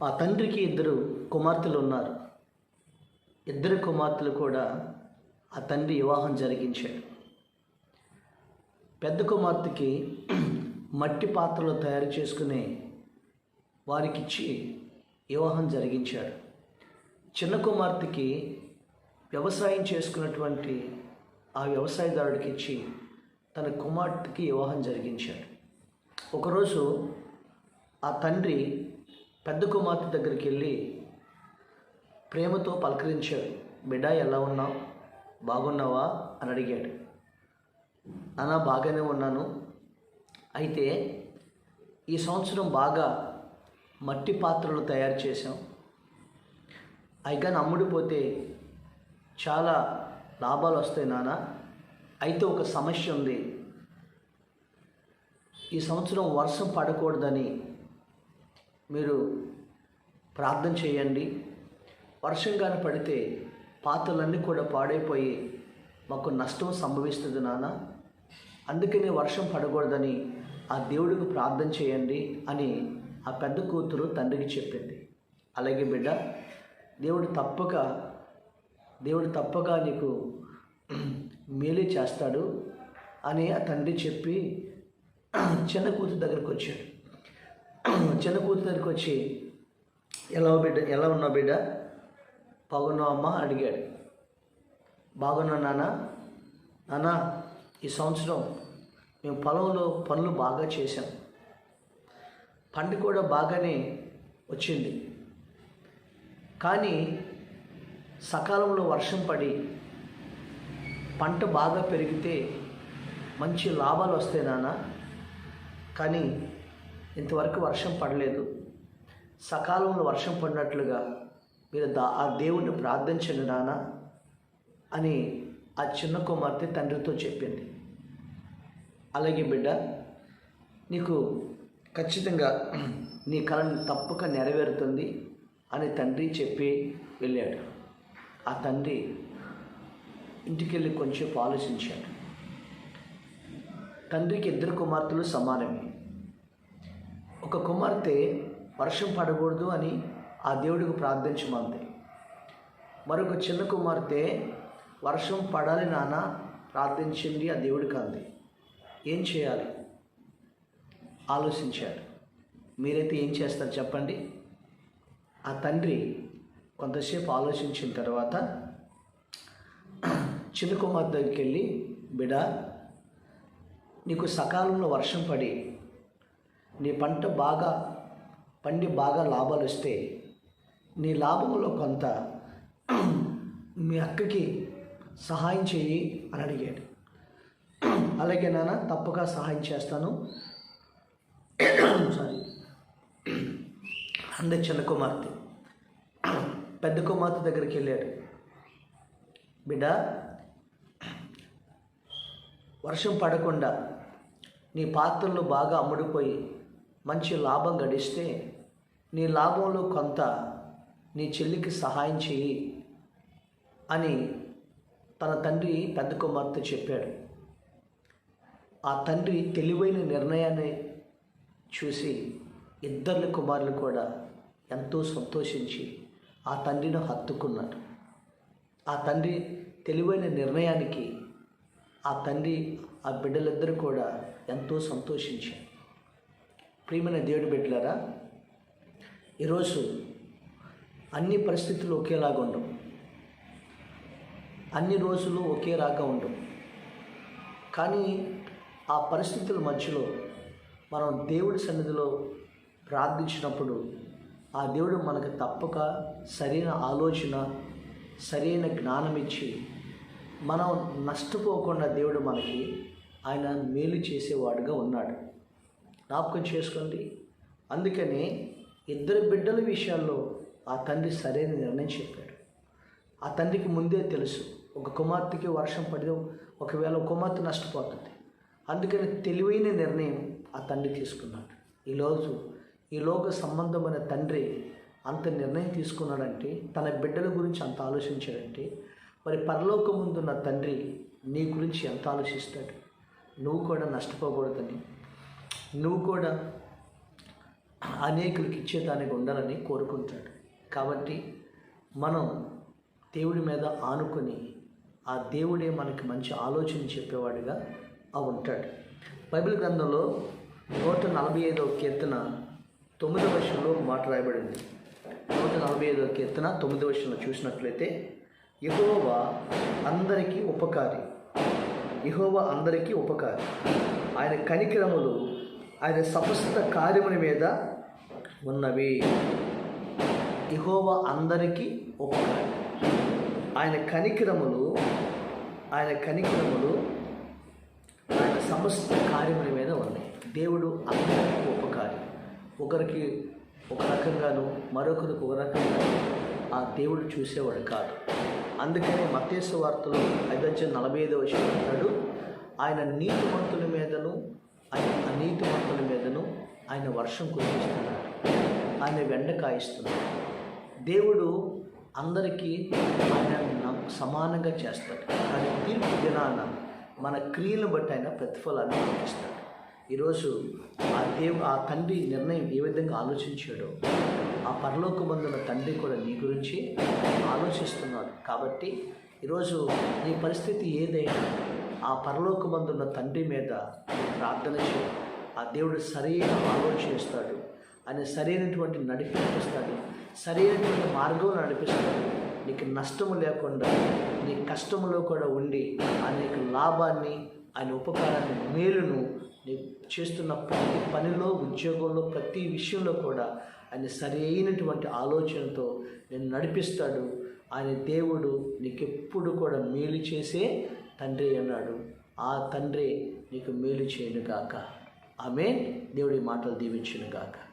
ఆ తండ్రికి ఇద్దరు కుమార్తెలు ఉన్నారు. ఇద్దరు కుమార్తెలు కూడా ఆ తండ్రి వివాహం జరిగించాడు పెద్ద కుమార్తెకి మట్టి పాత్రలు తయారు చేసుకునే వారికిచ్చి వివాహం జరిగించాడు చిన్న కుమార్తెకి వ్యవసాయం చేసుకున్నటువంటి ఆ వ్యవసాయదారుడికి ఇచ్చి తన కుమార్తెకి వివాహం జరిగించాడు ఒకరోజు ఆ తండ్రి పెద్ద కుమార్తె దగ్గరికి వెళ్ళి ప్రేమతో పలకరించాడు బిడ్డ ఎలా ఉన్నావు? బాగున్నావా? అని అడిగాడు. నాన్న బాగానే ఉన్నాను. అయితే ఈ సంవత్సరం బాగా మట్టి పాత్రలు తయారు చేశాం. అయిగా కానీ చాలా లాభాలు వస్తాయి నాన్న. అయితే ఒక సమస్య ఉంది. ఈ సంవత్సరం వర్షం పడకూడదని మీరు ప్రార్థన చేయండి. వర్షం కానీ పడితే పాత్రలన్నీ కూడా పాడైపోయి మాకు నష్టం సంభవిస్తుంది నాన్న. అందుకనే వర్షం పడకూడదని ఆ దేవుడికి ప్రార్థన చేయండి అని ఆ పెద్ద కూతురు తండ్రికి చెప్పింది. అలాగే బిడ్డ దేవుడు తప్పక దేవుడు తప్పక నీకు మేలు చేస్తాడు అని ఆ తండ్రి చెప్పి చిన్న కూతురు దగ్గరికి వచ్చాడు. చిన్న కూతురు దగ్గరికి వచ్చి ఎలా బిడ్డ ఎలా ఉన్నావు బిడ్డ? బాగున్నావు అమ్మ అడిగాడు. బాగున్నావు నాన్న. నాన్న ఈ సంవత్సరం మేము పొలంలో పనులు బాగా చేశాం. పంట కూడా బాగానే వచ్చింది. కానీ సకాలంలో వర్షం పడి పంట బాగా పెరిగితే మంచి లాభాలు వస్తాయి నాన్న. కానీ ఇంతవరకు వర్షం పడలేదు. సకాలంలో వర్షం పడినట్లుగా మీరు దా ఆ దేవుణ్ణి ప్రార్థించండి నాన్న అని ఆ చిన్న కుమార్తె తండ్రితో చెప్పింది. అలాగే బిడ్డ నీకు ఖచ్చితంగా నీ కళను తప్పక నెరవేరుతుంది అని తండ్రి చెప్పి వెళ్ళాడు. ఆ తండ్రి ఇంటికెళ్ళి కొంచెం ఆలోచించాడు. తండ్రికి ఇద్దరు కుమార్తెలు సమానమే. ఒక కుమార్తె వర్షం పడకూడదు అని ఆ దేవుడికి ప్రార్థించమంది మరొక చిన్న కుమార్తె వర్షం పడాలి నాన్న ప్రార్థించింది ఆ దేవుడికి అంది. ఏం చేయాలి? ఆలోచించాడు. మీరైతే ఏం చేస్తారు చెప్పండి? ఆ తండ్రి కొంతసేపు ఆలోచించిన తర్వాత చిన్న కుమార్తె దగ్గరికి వెళ్ళి బిడ నీకు సకాలంలో వర్షం పడి నీ పంట బాగా పండి బాగా లాభాలు వస్తే నీ లాభంలో కొంత మీ అక్కకి సహాయం చెయ్యి అని అడిగాడు. అలాగే నాన్న తప్పక సహాయం చేస్తాను. సారీ అందే చిన్న కుమార్తె. పెద్ద కుమార్తె దగ్గరికి వెళ్ళాడు. బిడ్డ వర్షం పడకుండా నీ పాత్రలు బాగా అమ్ముడిపోయి మంచి లాభం గడిస్తే నీ లాభంలో కొంత నీ చెల్లికి సహాయం చేయి అని తన తండ్రి పెద్ద కుమార్తె చెప్పాడు. ఆ తండ్రి తెలివైన నిర్ణయాన్ని చూసి ఇద్దరు కుమారులు కూడా ఎంతో సంతోషించి ఆ తండ్రిని హత్తుకున్నాడు ఆ తండ్రి తెలివైన నిర్ణయానికి ఆ తండ్రి ఆ బిడ్డలిద్దరూ కూడా ఎంతో సంతోషించారు. ప్రియమైన దేవుడు బిడ్డలారా ఈరోజు అన్ని పరిస్థితులు ఒకేలాగా ఉండవు. అన్ని రోజులు ఒకేలాగా ఉండవు. కానీ ఆ పరిస్థితుల మధ్యలో మనం దేవుడి సన్నిధిలో ప్రార్థించినప్పుడు ఆ దేవుడు మనకు తప్పక సరైన ఆలోచన సరైన జ్ఞానం ఇచ్చి మనం నష్టపోకుండా దేవుడు మనకి ఆయన మేలు చేసేవాడుగా ఉన్నాడు. జ్ఞాపకం చేసుకోండి. అందుకని ఇద్దరు బిడ్డల విషయాల్లో ఆ తండ్రి సరైన నిర్ణయం చెప్పాడు. ఆ తండ్రికి ముందే తెలుసు ఒక కుమార్తెకి వర్షం పడితే ఒకవేళ కుమార్తె నష్టపోతుంది. అందుకని తెలివైన నిర్ణయం ఆ తండ్రి తీసుకున్నాడు. ఈరోజు ఈ లోక సంబంధమైన తండ్రి అంత నిర్ణయం తీసుకున్నాడంటే తన బిడ్డల గురించి అంత ఆలోచించాడంటే మరి పరలోకం ముందున్న తండ్రి నీ గురించి ఎంత ఆలోచిస్తాడు? నువ్వు కూడా నష్టపోకూడదని నువ్వు కూడా అనేకులకు ఇచ్చేదానికి ఉండాలని కోరుకుంటాడు. కాబట్టి మనం దేవుడి మీద ఆనుకొని ఆ దేవుడే మనకి మంచి ఆలోచన చెప్పేవాడిగా ఆ ఉంటాడు. బైబిల్ గ్రంథంలో నూట నలభై ఐదవ కీర్తన తొమ్మిదవ వర్షంలో మాట రాయబడింది. నూట నలభై ఐదవ కీర్తన తొమ్మిదవ వర్షంలో చూసినట్లయితే ఎక్కువ అందరికీ ఉపకారి. ఇహోవా అందరికీ ఉపకారి. ఆయన కనికరములు ఆయన సమస్త కార్యముల మీద ఉన్నవి. ఇహోవా అందరికీ ఉపకారి. ఆయన కనికరములు ఆయన కనికరములు ఆయన సమస్త కార్యముల మీద ఉన్నాయి దేవుడు అందరికీ ఉపకారి. ఒకరికి ఒక రకంగాను మరొకరికి ఒక రకంగాను ఆ దేవుడు చూసేవాడు కాదు. అందుకనే మతేసు వార్తలో ఐదొచ్చిన నలభై ఐదవ అంటాడు. ఆయన నీతిమంతుల మీదను ఆయన అనీతిమంతుల మీదను ఆయన వర్షం కురిపిస్తున్నాడు. ఆయన వెండ కాయిస్తున్నాడు. దేవుడు అందరికీ ఆయన సమానంగా చేస్తాడు. కానీ తీర్పు దినాన మన క్రియలు బట్టి ఆయన ప్రతిఫలాన్ని అందిస్తాడు ఈరోజు ఆ దేవు ఆ తండ్రి నిర్ణయం ఏ విధంగా ఆలోచించాడో ఆ పరలోకమందున తండ్రి కూడా నీ గురించి ఆలోచిస్తున్నాడు. కాబట్టి ఈరోజు నీ పరిస్థితి ఏదైనా ఆ పరలోకమందున్న తండ్రి మీద ప్రార్థన చేయి. ఆ దేవుడు సరైన ఆలోచన ఇస్తాడు ఆయన సరైనటువంటి నడిపిస్తాడు సరైనటువంటి మార్గం నడిపిస్తాడు. నీకు నష్టము లేకుండా నీ కష్టములో కూడా ఉండి ఆ నీకు లాభాన్ని ఆయన ఉపకారాన్ని మేలును చేస్తున్న ప్రతి పనిలో ఉద్యోగంలో ప్రతి విషయంలో కూడా ఆయన సరి అయినటువంటి ఆలోచనతో నేను నడిపిస్తాడు. ఆయన దేవుడు నీకెప్పుడు కూడా మేలు చేసే తండ్రి అన్నాడు. ఆ తండ్రి నీకు మేలు చేయను గాక. ఆమె దేవుడి మాటలు దీవించునుగాక